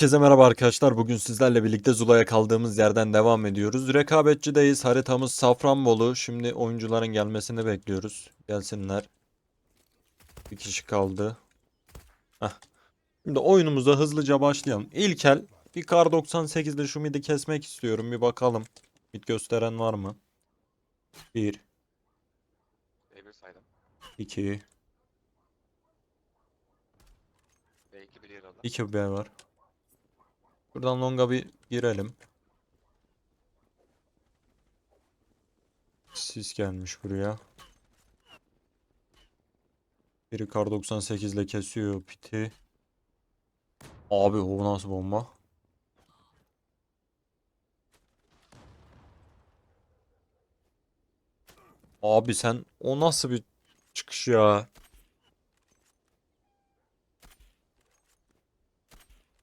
Herkese merhaba arkadaşlar. Bugün sizlerle birlikte Zula'ya kaldığımız yerden devam ediyoruz. Rekabetçideyiz. Haritamız Safranbolu. Şimdi oyuncuların gelmesini bekliyoruz. Gelsinler. Bir kişi kaldı. Heh. Şimdi oyunumuza hızlıca başlayalım. İlkel bir kar 98'de şu midi kesmek istiyorum. Bir bakalım. Mid gösteren var mı? 1 B1 saydım. 2 B2 bir yer aldı. 2 B var. Buradan longa bir girelim. Sis gelmiş buraya. Biri kar 98 ile kesiyor piti. Abi o nasıl bomba? Abi sen o nasıl bir çıkış ya?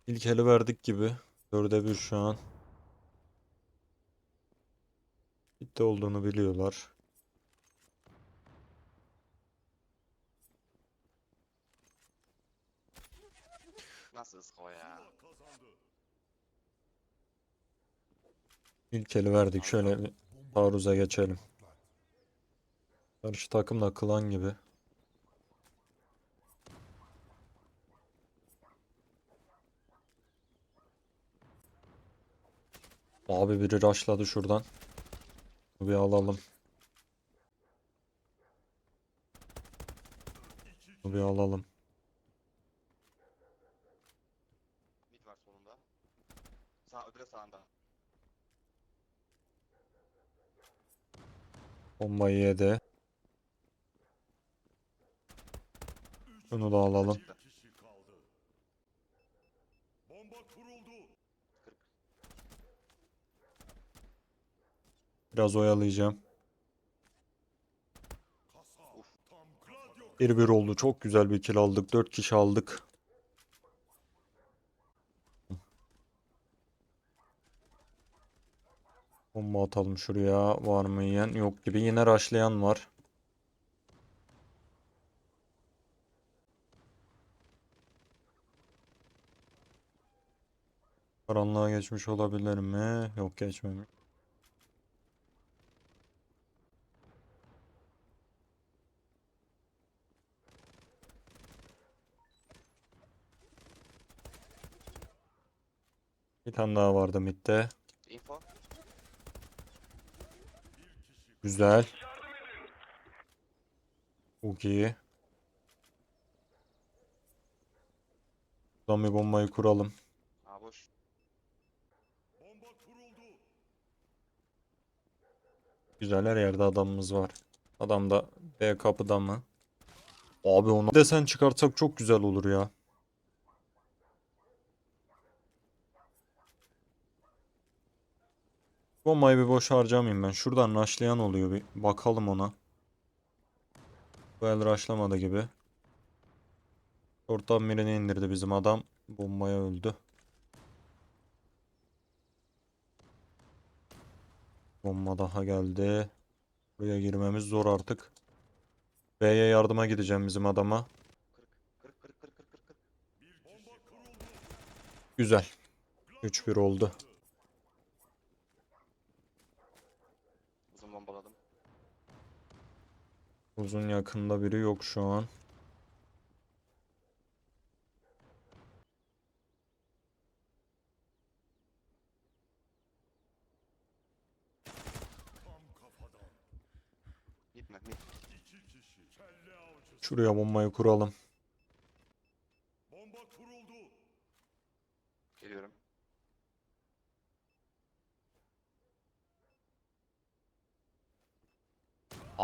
İlk eli verdik gibi. Dörde bir şu an. Bitti olduğunu biliyorlar. Nasıl o ya? İlk eli verdik. Şöyle bir taarruza geçelim. Karşı takım da klan gibi. Abi biri rushladı şuradan. Bir alalım. Bir alalım. Mid var solunda. Sağ öbürü sağında. Bombayı yedi. Şunu da alalım. Çıktı. Biraz oyalayacağım. Bir bir oldu. Çok güzel bir kill aldık. 4 kişi aldık. Bomba atalım şuraya. Var mı yiyen? Yok gibi. Yine rushlayan var. Karanlığa geçmiş olabilir mi? Yok geçmemiş. Bir tane daha vardı midde. Info. Güzel. Çok iyi. Bir bombayı kuralım. A boş. Güzel her yerde adamımız var. Adam da B kapıda mı? Abi onu desen çıkartsak çok güzel olur ya. Bombayı bir boş harcamayayım ben. Şuradan rushlayan oluyor bir bakalım ona. Bu el rushlamadı gibi. Ortadan birini indirdi bizim adam. Bombaya öldü. Bomba daha geldi. Buraya girmemiz zor artık. B'ye yardıma gideceğim bizim adama. 40 40 40 40 40 40. Güzel. 3-1 oldu. Uzun bombaladım. Uzun yakında biri yok şu an. Şuraya bombayı kuralım.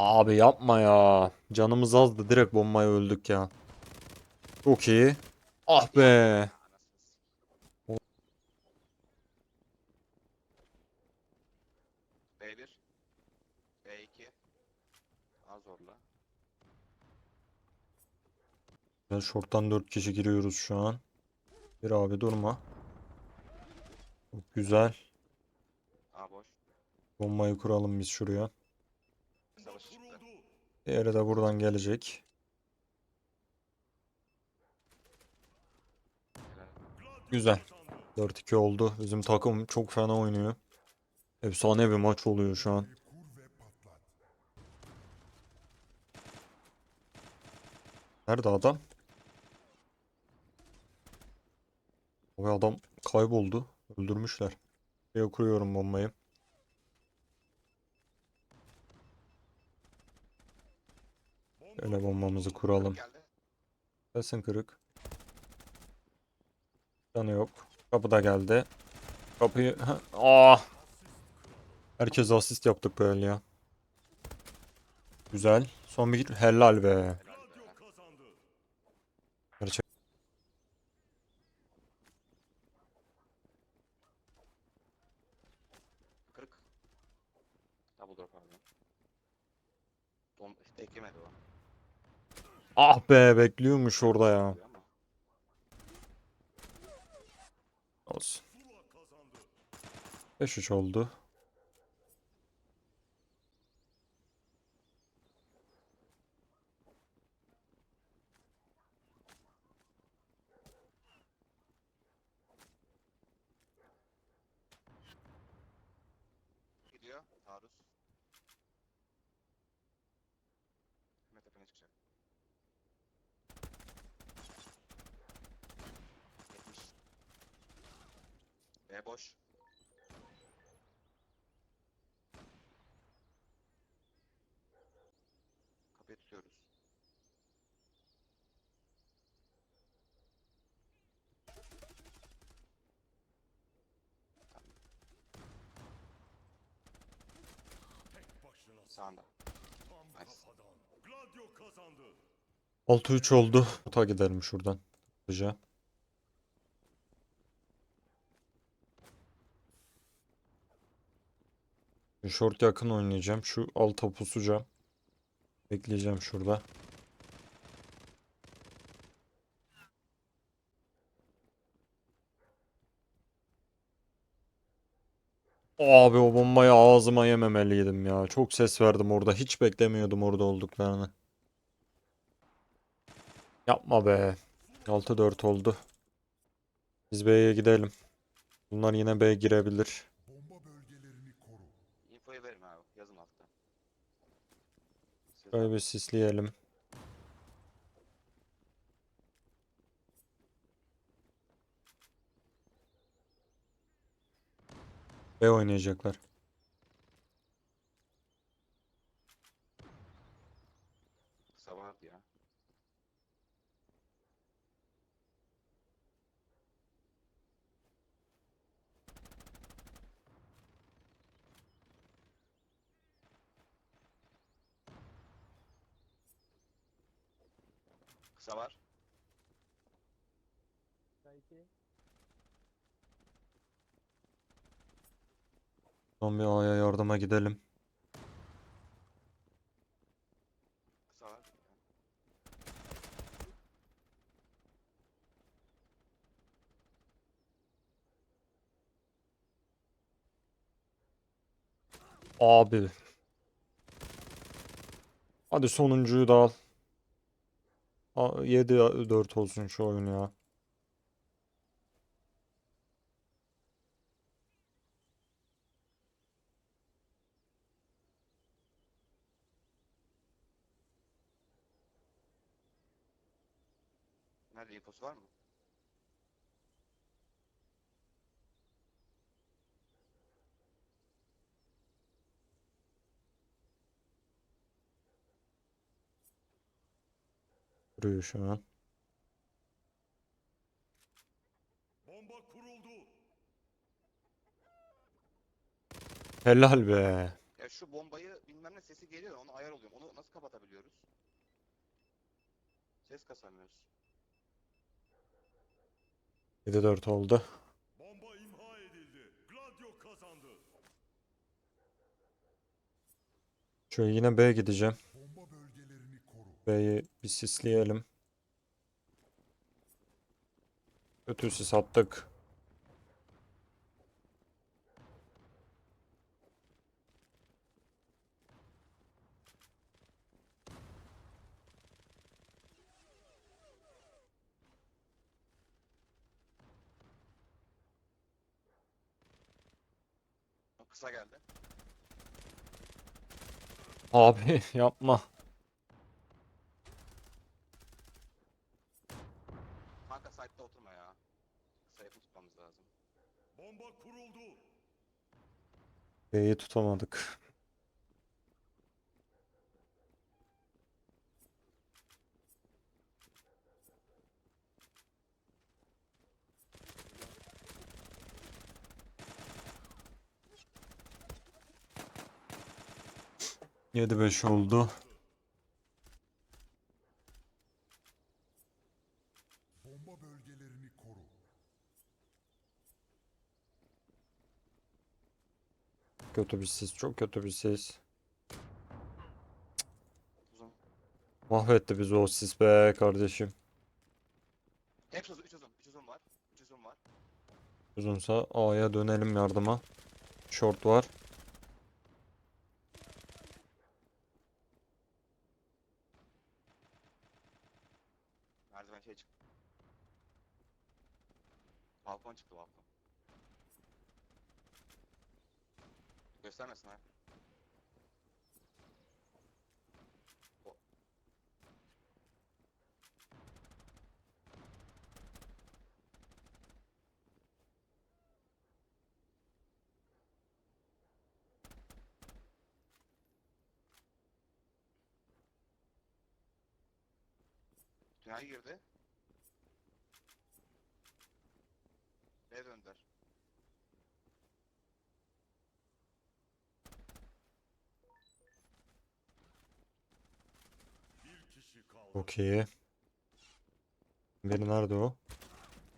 Abi yapma ya. Canımız azdı. Direkt bombaya öldük ya. Çok iyi. Ah be. Anasını s- B1 B2 Az zorla. Ben short'tan 4 kişi giriyoruz şu an. Bir abi durma. Çok güzel. A boş. Bombayı kuralım biz şuraya. Diğeri de buradan gelecek. Güzel. 4-2 oldu. Bizim takım çok fena oynuyor. Efsane bir maç oluyor şu an. Nerede adam? Abi adam kayboldu. Öldürmüşler. Şuraya kuruyorum bombayı. Şöyle bombamızı kuralım. Gelsin kırık. Canı yok. Kapı da geldi. Kapıyı... Ha, Ah! Herkes asist yaptık böyle ya. Güzel. Son bir helal be. Gerçek. Double door pardon. Tom bekleyemedi o. Ah be bekliyormuş orada ya. Olsun. 5-3 oldu. gidiyor. Taarruz. Hemen tepene çıkacak. B boş. Kapıyı tutuyoruz. Sağında. Nice. 6-3 oldu. Ota gidelim şuradan. Hızlıca. Short yakın oynayacağım. Şu alta pusacağım. Bekleyeceğim şurada. Abi o bombayı ağzıma yememeliydim ya. Çok ses verdim orada. Hiç beklemiyordum orada olduklarını. Yapma be. 6-4 oldu. Biz B'ye gidelim. Bunlar yine B girebilir. Siz Şöyle bir sisleyelim. B oynayacaklar. Kısa vardı ya. Kısa var. Son bir A'ya yardıma gidelim. Kısa var. Abi. Hadi sonuncuyu da al. 7-4 olsun şu oyun ya. Duruyor şu an. Bomba kuruldu. Helal be. Ya şu bombayı bilmem ne sesi geliyor onu ayar oluyorum. Onu nasıl kapatabiliyoruz? Ses kasamıyoruz. 7-4 oldu. Bomba imha edildi. Gladio kazandı. Şöyle yine B gideceğim. B'yi bir sisleyelim. Kötü sis attık. Kısa geldi. Abi yapma. Kanka site'da oturma ya. Kısa yakın tutmamız lazım. Bomba kuruldu. B'yi tutamadık. Yedi beş oldu. Bomba bölgelerini koru. Kötü bir ses, çok kötü bir ses. Uzun. Mahvetti bizi o sis be kardeşim. Hepsi uzun. 3 uzun. 3 uzun var. 3 uzun var. Uzunsa A'ya dönelim yardıma. Short var. Merdiven şey çıktı. Balkon çıktı balkon. Göstermesin ha. O- Tünel girdi. Ne döndüler? Bir kişi kaldı. Çok iyi. Biri nerede o?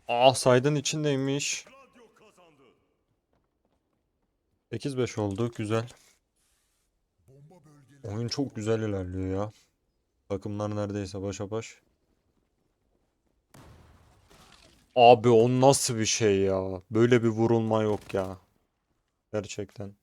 Aa saydın içindeymiş. Gladio kazandı. 8-5 oldu. Güzel. Oyun çok güzel ilerliyor ya. Takımlar neredeyse başa baş. Abi o nasıl bir şey ya? Böyle bir vurulma yok ya. Gerçekten.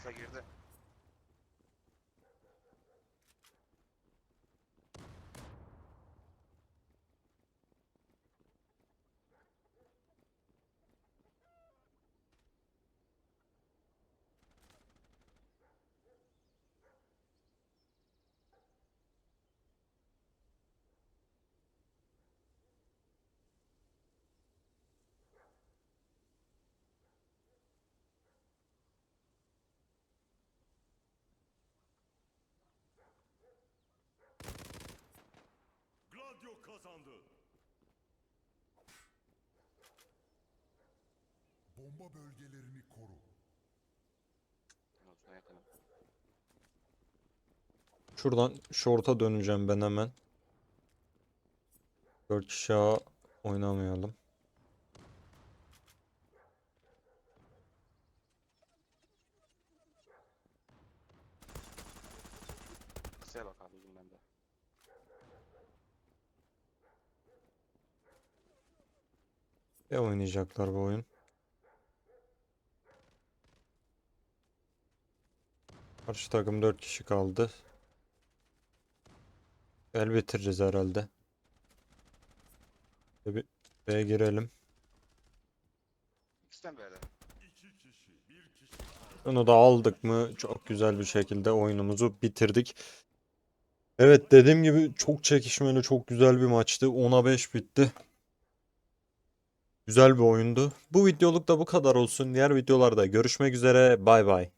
Kısa girdi. Gladio kazandı. Bomba bölgelerini koru. Şuradan short'a döneceğim ben hemen. 4 kişi A oynamayalım. Kısaya bak abi uzun bende. E oynayacaklar bu oyun. Karşı takım 4 kişi kaldı. El bitireceğiz herhalde. Ve bir B'ye girelim. İkisinden. Onu da aldık mı çok güzel bir şekilde oyunumuzu bitirdik. Evet dediğim gibi çok çekişmeli çok güzel bir maçtı. 10'a 5 bitti. Güzel bir oyundu. Bu videoluk da bu kadar olsun. Diğer videolarda görüşmek üzere. Bay bay.